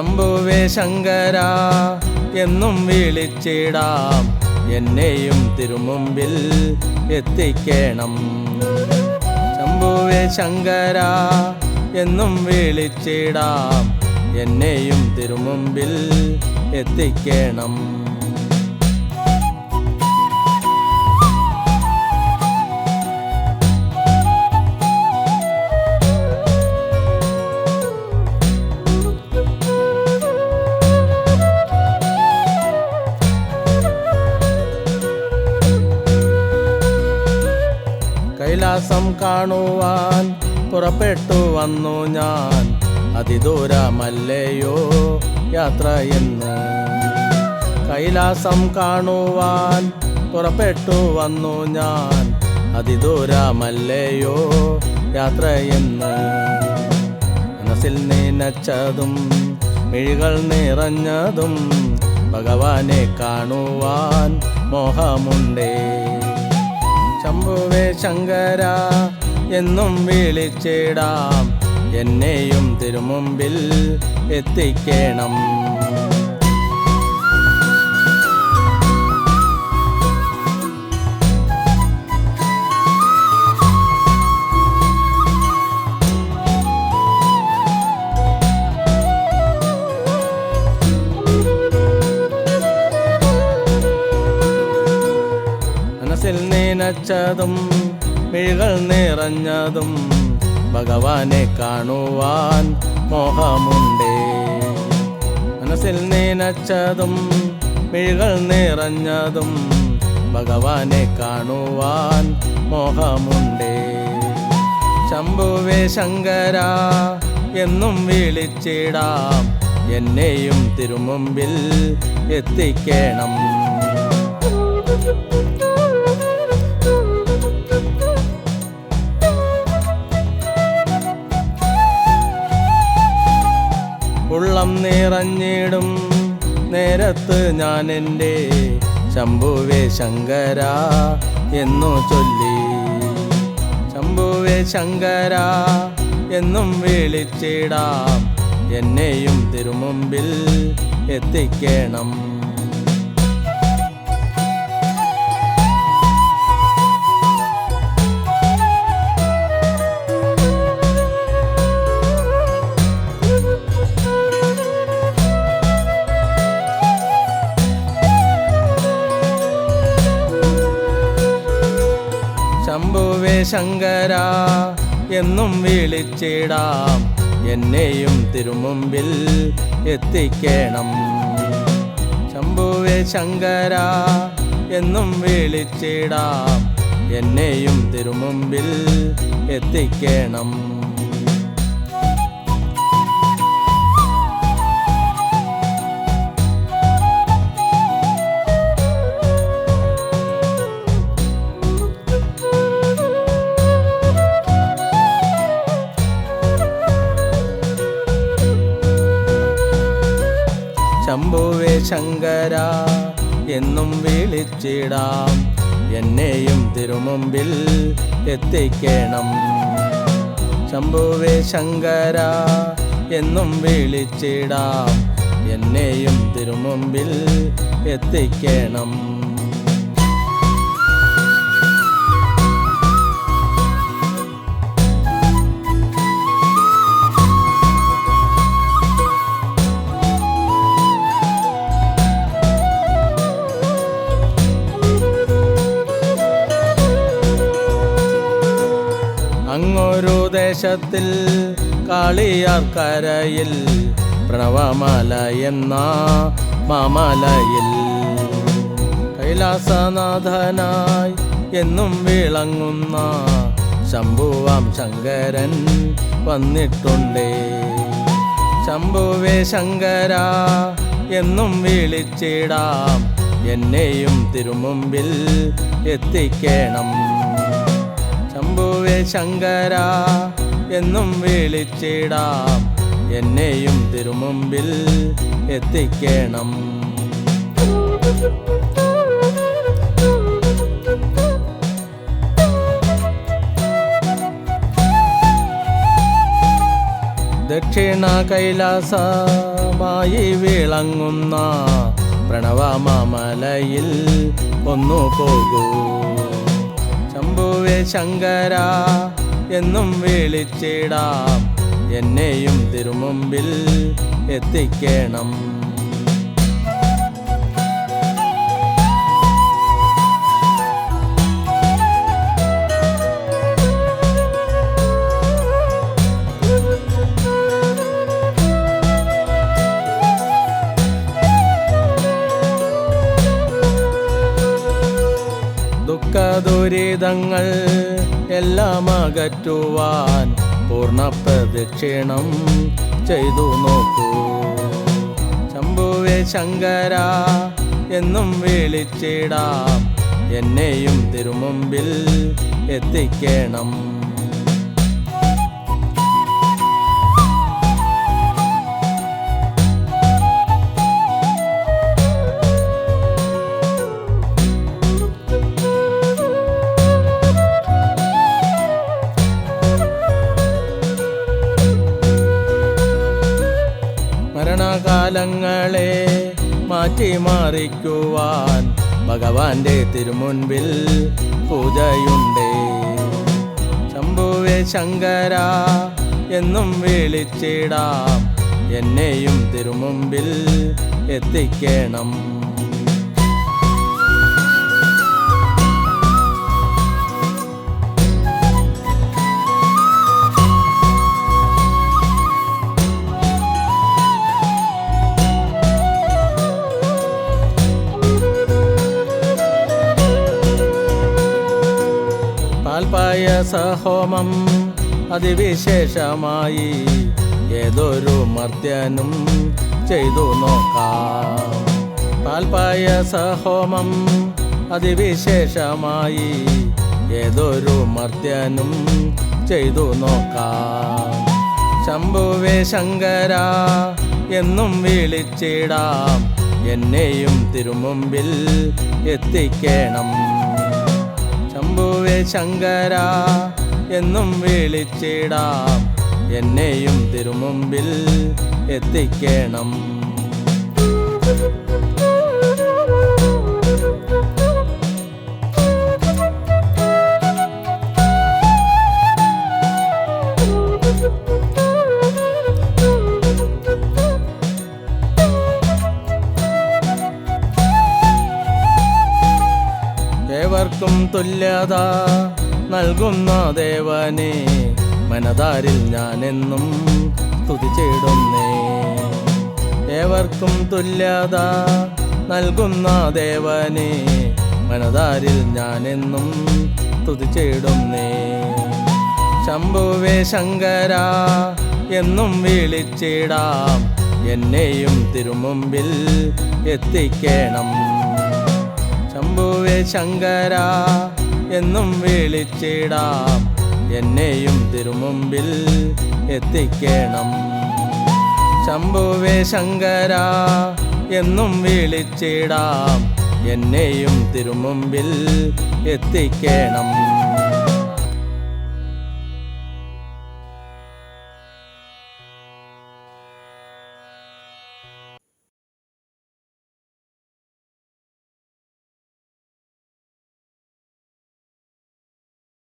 ശംഭുവേ ശങ്കര എന്നും വിളിച്ചിടാം. എന്നെയും തിരുമുമ്പിൽ എത്തിക്കണം. ശംഭുവേ ശങ്കര എന്നും വിളിച്ചിടാം. എന്നെയും തിരുമുമ്പിൽ എത്തിക്കണം. കൈലാസം കാണുവാൻ പുറപ്പെട്ടു വന്നു ഞാൻ. അതിദൂരമല്ലയോ യാത്ര എന്ന്. കൈലാസം കാണുവാൻ പുറപ്പെട്ടു വന്നു ഞാൻ. അതിദൂരമല്ലയോ യാത്ര എന്ന്. മനസ്സിൽ നനച്ചതും മിഴികൾ നിറഞ്ഞതും ഭഗവാനെ കാണുവാൻ മോഹമുണ്ടേ. ശംഭുവേ ശങ്കര എന്നും വിളിച്ചിടാം. എന്നെയും തിരുമുമ്പിൽ എത്തിക്കണം. നനച്ചതും മിഴികൾ നിറഞ്ഞതും ഭഗവാനെ കാണുവാൻ മോഹമുണ്ടേ. മനസ്സിൽ നനച്ചതും മിഴികൾ നിറഞ്ഞതും ഭഗവാനെ കാണുവാൻ മോഹമുണ്ടേ. ശംഭുവേ ശങ്കര എന്നും വിളിച്ചിടാം. എന്നെയും തിരുമുമ്പിൽ എത്തിക്കണം. നിറഞ്ഞിടും നേരത്ത് ഞാൻ എന്റെ ശംഭുവേ ശങ്കര എന്നു ചൊല്ലി. ശംഭുവേ ശങ്കര എന്നും വിളിച്ചിടാം. എന്നെയും തിരുമുമ്പിൽ എത്തിക്കണം. ശംഭുവേ ശങ്കര എന്നും വിളിച്ചിടാം. എന്നെയും തിരുമുമ്പിൽ എത്തിക്കണം. ശംഭുവേ ശങ്കര എന്നും വിളിച്ചിടാം. എന്നെയും തിരുമുമ്പിൽ എത്തിക്കണം. ശങ്കര എന്നും വിളിച്ചിടാം. എന്നെയും തിരുമുമ്പിൽ എത്തിക്കണം. ശംഭുവേ ശങ്കര എന്നും വിളിച്ചിടാം. എന്നെയും തിരുമുമ്പിൽ എത്തിക്കണം. അങ്ങൊരു ദേശത്തിൽ കാളിയാർക്കരയിൽ പ്രണവമല എന്ന മാമലയിൽ. കൈലാസനാഥനായി എന്നും വിളങ്ങുന്ന ശംഭുവാം ശങ്കരൻ വന്നിട്ടുണ്ടേ. ശംഭുവേ ശങ്കര എന്നും വിളിച്ചിടാം. എന്നെയും തിരുമുമ്പിൽ എത്തിക്കണം. ശംഭുവേ ശങ്കര എന്നും വിളിച്ചിടാം. എന്നെയും തിരുമുമ്പിൽ എത്തിക്കണം. ദക്ഷിണ കൈലാസമായി വിളങ്ങുന്ന പ്രണവമാമലയിൽ ഒന്നു പോകൂ ശംഭുവേ ശങ്കര എന്നും വിളിച്ചിടാം. എന്നെയും തിരുമുമ്പിൽ എത്തിക്കണം. ദുരിതങ്ങൾ എല്ലാം അകറ്റുവാൻ പൂർണ പ്രദക്ഷിണം ചെയ്തു നോക്കൂ. ശംഭുവേ ശങ്കര എന്നും വിളിച്ചിടാം. എന്നെയും തിരുമുമ്പിൽ എത്തിക്കണം. മാറ്റിമാറിക്കുവാൻ ഭഗവാന്റെ തിരുമുൻപിൽ പൂജയുണ്ടേ. ശംഭുവേ ശങ്കര എന്നും വിളിച്ചിടാം. എന്നെയും തിരുമുമ്പിൽ എത്തിക്കണം. പാൽപായസഹോമം അതിവിശേഷമായി ഏതൊരു മർദ്ദനും ചെയ്തു നോക്കാം. പാൽപായസഹോമം അതിവിശേഷമായി ഏതൊരു മർദ്ദനും ചെയ്തു നോക്കാം. ശംഭുവേ ശങ്കര എന്നും വിളിച്ചിടാം. എന്നെയും തിരുമുമ്പിൽ എത്തിക്കണം. ശംഭുവേ ശങ്കര എന്നും വിളിച്ചിടാം. എന്നെയും തിരുമുമ്പിൽ എത്തിക്കണം. ഏവർക്കും തുല്യത നൽകുന്ന ദേവനെ മനതാരിൽ ഞാനെന്നും തുതിച്ചിടുന്നേ ഏവർക്കും തുല്യത നൽകുന്ന ദേവനെ മനതാരിൽ ഞാനെന്നും തുതിച്ചിടുന്നേ ശംഭുവേ ശങ്കര എന്നും വിളിച്ചിടാം. എന്നെയും തിരുമുമ്പിൽ എത്തിക്കണം. ശങ്കര എന്നും വിളിച്ചിടാം. എന്നെയും തിരുമുമ്പിൽ എത്തിക്കണം. ശംഭുവേ ശങ്കര എന്നും വിളിച്ചിടാം. എന്നെയും തിരുമുമ്പിൽ എത്തിക്കണം.